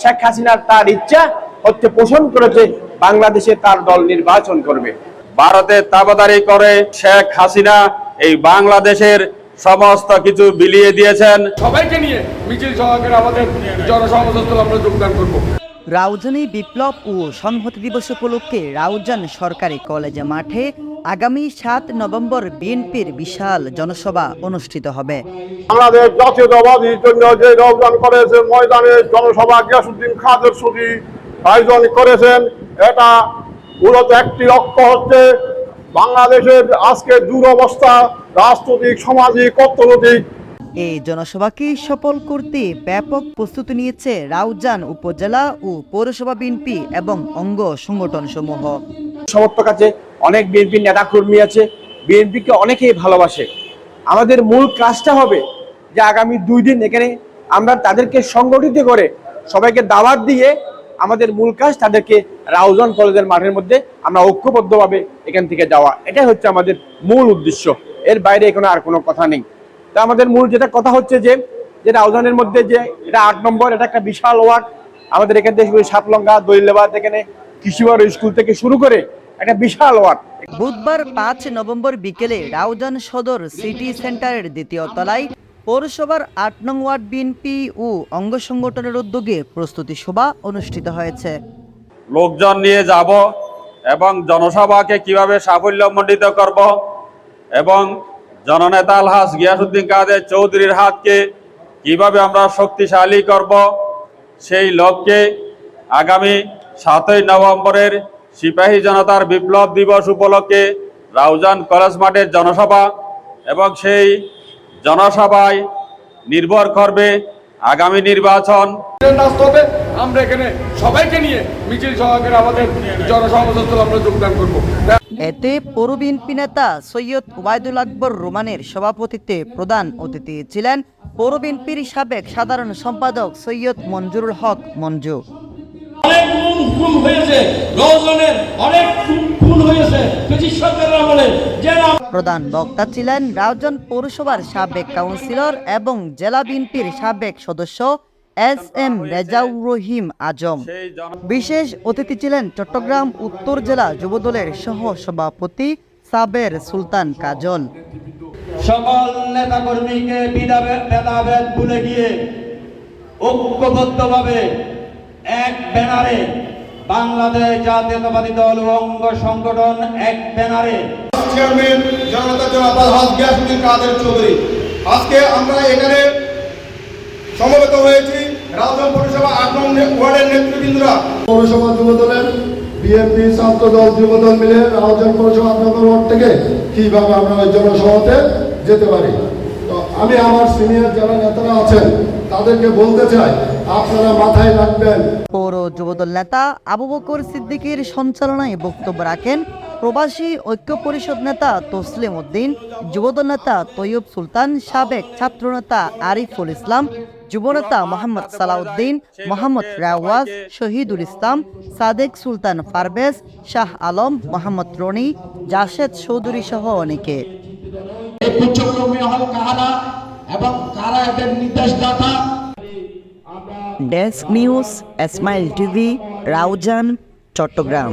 শেখ হাসিনার তার ইচ্ছা হচ্ছে পোষণ করেছে বাংলাদেশে তার দল নির্বাচন করবে। ভারতের তাবাদারি করে শেখ হাসিনা এই বাংলাদেশের সমস্ত কিছু বিলিয়ে দিয়েছেন। সবাইকে নিয়ে মিছিল সহকারে আমাদের জনসমাবেশ আমরা যোগদান করব। রাউজানি বিপ্লব ও সংহতি দিবস উপলক্ষে রাউজান সরকারি কলেজ মাঠে আগামী সাত নভেম্বর বিএনপির বিশাল জনসভা অনুষ্ঠিত হবে। বাংলাদেশ জাতীয়তাবাদীর জন্য যে করেছেন ময়দানে জনসভা গিয়াসুদ্দিন খাদের সুদি আয়োজন করেছেন। এটা মূলত একটি লক্ষ্য হচ্ছে বাংলাদেশের আজকে দুরবস্থা রাজনৈতিক সামাজিক অর্থনৈতিক। এই জনসভাকে সফল করতে ব্যাপক প্রস্তুতি নিয়েছে রাউজান উপজেলা ও পৌরসভা বিএনপি এবং অঙ্গ সংগঠন সমূহ সমর্থক আছে। অনেক বিএনপি নেতা কর্মী আছে, বিএনপিকে অনেকেই ভালোবাসে। আমাদের মূল কাজটা হবে যে আগামী দুই দিন এখানে আমরা তাদেরকে সংগঠিত করে সবাইকে দাওয়াত দিয়ে আমাদের মূল কাজ তাদেরকে রাউজান কলেজের মাঠের মধ্যে আমরা ঐক্যবদ্ধভাবে এখান থেকে যাওয়া। এটাই হচ্ছে আমাদের মূল উদ্দেশ্য। এর বাইরে এখানে আর কোনো কথা নেই। তা আমাদের মূল যেটা কথা হচ্ছে যে যে রাউজানের মধ্যে যে এটা আট নম্বর, এটা একটা বিশাল ওয়ার্ড। আমাদের এখান থেকে সাতলঙ্গা দৈল্যাবাদ এখানে কৃষিবার স্কুল থেকে শুরু করে একটা বিশাল ওয়ার্ড। বুধবার পাঁচ নভেম্বর বিকেলে রাউজান সদর সিটি সেন্টারের দ্বিতীয় তলায় পৌরসভার আট নং ওয়ার্ড বিএনপি ও অঙ্গ সংগঠনের উদ্যোগে প্রস্তুতি সভা অনুষ্ঠিত হয়েছে। লোকজন নিয়ে যাব এবং জনসভাকে কীভাবে সাফল্যমণ্ডিত করব এবং জননেতা আলহাস গিয়াসুদ্দিন কাদের চৌধুরীর হাতকে কীভাবে আমরা শক্তিশালী করব সেই লক্ষ্যে আগামী সাতই নভেম্বরের সিপাহী জনতার বিপ্লব দিবস উপলক্ষে রাউজান কলেজ মাঠের জনসভা এবং সেই জনসভায় নির্ভর করবে আগামী নির্বাচন। আমরা এখানে সবাইকে নিয়ে মিছিল সহকারে আমাদের জনসমাবেশ আমরা যোগদান করব। এতে পৌর বিএনপি নেতা সৈয়দ ওবায়দুল আকবর রোমানের সভাপতিত্বে প্রধান অতিথি ছিলেন পৌর বিএনপির সাবেক সাধারণ সম্পাদক সৈয়দ মঞ্জুরুল হক মঞ্জু। খুন হয়েছে। রওজনের অনেক খুন খুন হয়েছে ব্রিটিশ সরকারের আমলে। যে প্রধান বক্তা ছিলেন রাউজান পৌরসভার সাবেক কাউন্সিলর এবং জেলা বিএনপির সাবেক সদস্য এস এম রেজাউর রহিম আজম। বিশেষ অতিথি ছিলেন চট্টগ্রাম উত্তর জেলা যুবদলের সহ সভাপতি সাবের সুলতান কাজল। সকল নেতা কর্মীকে ভেদাভেদ ভুলে গিয়ে ঐক্যবদ্ধভাবে এক ব্যানারে বাংলাদেশ জাতীয়তাবাদী দল ও অঙ্গ সংগঠন এক ব্যানারে। চেয়ারম্যান জনতা জনাব আলহাজ গিয়াসুদ্দিন কাদের চৌধুরী? আজকে আমরা এখানে সমবেত হয়েছি রাউজান পৌরসভা আট নং ওয়ার্ডের নেতৃবৃন্দরা। পৌরসভা যুবদলের বিএনপি ছাত্র দল যুবদল মিলে রাউজান পৌরসভা আপনাদের ওয়ার্ড থেকে কীভাবে আমরা ওই জনসভাতে যেতে পারি? তো আমি আমার সিনিয়র যারা নেতারা আছেন তাদেরকে বলতে চাই আপনারা মাথায় রাখবেন। পৌর যুবদল নেতা আবু বকর সিদ্দিকীর সঞ্চালনায় বক্তব্য রাখেন প্রবাসী ঐক্য পরিষদ নেতা তসলিম উদ্দিন যুবদল নেতা তৈয়ব সুলতান সাবেক ছাত্রনেতা আরিফুল ইসলাম যুবনেতা মোহাম্মদ সালাউদ্দিন মোহাম্মদ রাওয়াজ শহীদুল ইসলাম সাদেক সুলতান ফারবেজ শাহ আলম মোহাম্মদ রনি জাসেদ চৌধুরী সহ অনেকে। এবং কারা এদের নির্দেশদাতা। Desk news smile TV Raozan Chattogram.